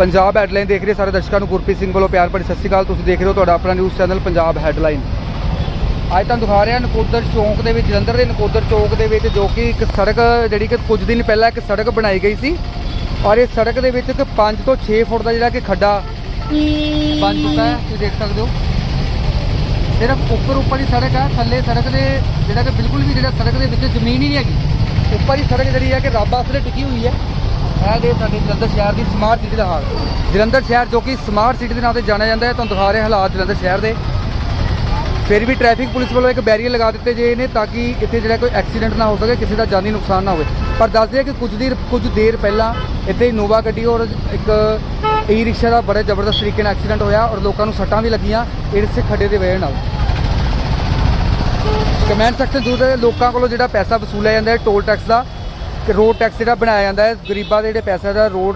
Punjab headline ਦੇਖ ਰਹੇ ਸਾਰੇ ਦਰਸ਼ਕਾਂ ਨੂੰ, ਗੁਰਪ੍ਰੀਤ ਸਿੰਘ ਵੱਲੋਂ ਪਿਆਰ ਭਰੀ ਸਤਿ ਸ਼੍ਰੀ ਅਕਾਲ। ਤੁਸੀਂ ਦੇਖ ਰਹੇ ਹੋ ਤੁਹਾਡਾ ਆਪਣਾ ਨਿਊਜ਼ ਚੈਨਲ ਪੰਜਾਬ ਹੈਡਲਾਈਨ ਅੱਜ ਤੁਹਾਨੂੰ ਦਿਖਾ ਰਿਹਾ ਨਕੋਦਰ ਚੌਂਕ ਦੇ ਵਿੱਚ, ਜਲੰਧਰ ਦੇ ਨਕੋਦਰ ਚੌਂਕ ਦੇ ਵਿੱਚ, ਜੋ ਕਿ ਇੱਕ ਸੜਕ, ਜਿਹੜੀ ਕਿ ਕੁਝ ਦਿਨ ਪਹਿਲਾਂ ਇੱਕ ਸੜਕ ਬਣਾਈ ਗਈ ਸੀ। ਔਰ ਇਹ ਸੜਕ ਦੇ ਵਿੱਚ ਇੱਕ 5 ਤੋਂ 6 ਫੁੱਟ ਦਾ ਜਿਹੜਾ ਕਿ ਖੱਡਾ ਬਣ ਚੁੱਕਾ ਹੈ, ਤੁਸੀਂ ਦੇਖ ਸਕਦੇ ਹੋ। ਸਿਰਫ ਉੱਪਰ ਉੱਪਰ ਹੀ ਸੜਕ ਹੈ, ਥੱਲੇ ਸੜਕ ਦੇ ਜਿਹੜਾ ਕਿ ਬਿਲਕੁਲ ਵੀ ਜਿਹੜਾ ਸੜਕ ਦੇ ਵਿੱਚ ਜ਼ਮੀਨ ਹੀ ਨਹੀਂ ਹੈਗੀ। ਉੱਪਰ ਹੀ ਸੜਕ ਜਿਹੜੀ ਹੈ ਕਿ ਰੱਬ ਆਸਰੇ ਟਿਕੀ ਹੋਈ ਹੈ। ਇਹ ਦੇ ਸਾਡੇ ਜਲੰਧਰ ਸ਼ਹਿਰ ਦੀ ਸਮਾਰਟ ਸਿਟੀ ਦਾ ਹਾਲ। ਜਲੰਧਰ ਸ਼ਹਿਰ ਜੋ ਕਿ ਸਮਾਰਟ ਸਿਟੀ ਦੇ ਨਾਂ ਤੇ ਜਾਣਿਆ ਜਾਂਦਾ ਹੈ, ਤੁਹਾਨੂੰ ਦਿਖਾ ਰਹੇ ਹਾਲਾਤ ਜਲੰਧਰ ਸ਼ਹਿਰ ਦੇ। ਫਿਰ ਵੀ ਟ੍ਰੈਫਿਕ ਪੁਲਿਸ ਵੱਲੋਂ ਇੱਕ ਬੈਰੀਅਰ ਲਗਾ ਦਿੱਤੇ ਜੇ ਨੇ ਤਾਂ ਕਿ ਇੱਥੇ ਜਿਹੜਾ ਕੋਈ ਐਕਸੀਡੈਂਟ ਨਾ ਹੋ ਸਕੇ, ਕਿਸੇ ਦਾ ਜਾਨੀ ਨੁਕਸਾਨ ਨਾ ਹੋਵੇ। ਪਰ ਦੱਸਦੇ ਆ ਕਿ ਕੁਝ ਦੇਰ ਕੁਝ ਦੇਰ ਪਹਿਲਾਂ ਇੱਥੇ ਇਨੋਵਾ ਗੱਡੀ ਔਰ ਇੱਕ ਈ ਰਿਕਸ਼ਾ ਦਾ ਬੜੇ ਜ਼ਬਰਦਸਤ ਤਰੀਕੇ ਨਾਲ ਐਕਸੀਡੈਂਟ ਹੋਇਆ ਔਰ ਲੋਕਾਂ ਨੂੰ ਸੱਟਾਂ ਵੀ ਲੱਗੀਆਂ ਇਸ ਖੱਡੇ ਦੇ ਵਜ੍ਹਾ ਨਾਲ। ਕਮੈਂਟ ਸੈਕਸ਼ਨ ਦੂਰ ਹੈ ਲੋਕਾਂ ਕੋਲੋਂ ਜਿਹੜਾ ਪੈਸਾ ਵਸੂਲਿਆ ਜਾਂਦਾ ਹੈ ਟੋਲ ਟੈਕਸ ਦਾ ਕਿ ਰੋਡ ਟੈਕਸ ਜਿਹੜਾ ਬਣਾਇਆ ਜਾਂਦਾ ਹੈ ਗਰੀਬਾਂ ਦੇ ਜਿਹੜੇ ਪੈਸਾ ਦਾ ਰੋਡ